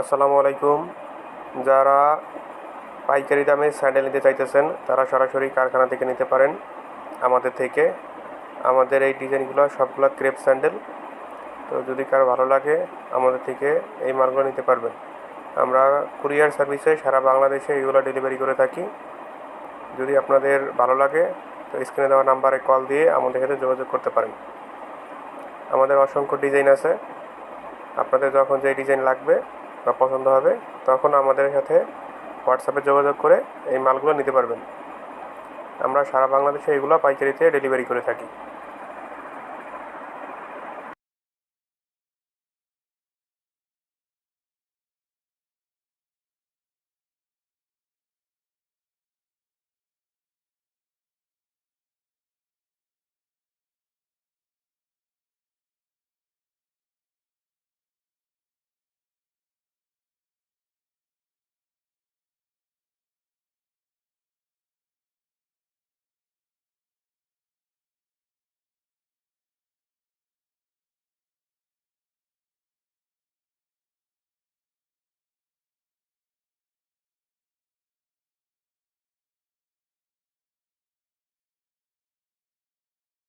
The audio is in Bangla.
আসসালামু আলাইকুম। যারা পাইকারি দামে স্যান্ডেল নিতে চাইতেছেন, তারা সরাসরি কারখানা থেকে নিতে পারেন আমাদের থেকে। আমাদের এই ডিজাইনগুলো সবগুলো ক্রেপ স্যান্ডেল। তো যদি কারও ভালো লাগে, আমাদের থেকে এই মালগুলো নিতে পারবেন। আমরা কুরিয়ার সার্ভিসে সারা বাংলাদেশে এইগুলো ডেলিভারি করে থাকি। যদি আপনাদের ভালো লাগে, তো স্ক্রিনে দেওয়া নাম্বারে কল দিয়ে আমাদের সাথে যোগাযোগ করতে পারেন। আমাদের অসংখ্য ডিজাইন আছে। আপনাদের যখন যে ডিজাইন লাগবে বা পছন্দ হবে, তখন আমাদের সাথে হোয়াটসঅ্যাপে যোগাযোগ করে এই মালগুলো নিতে পারবেন। আমরা সারা বাংলাদেশে এগুলো পাইকারিতে ডেলিভারি করে থাকি।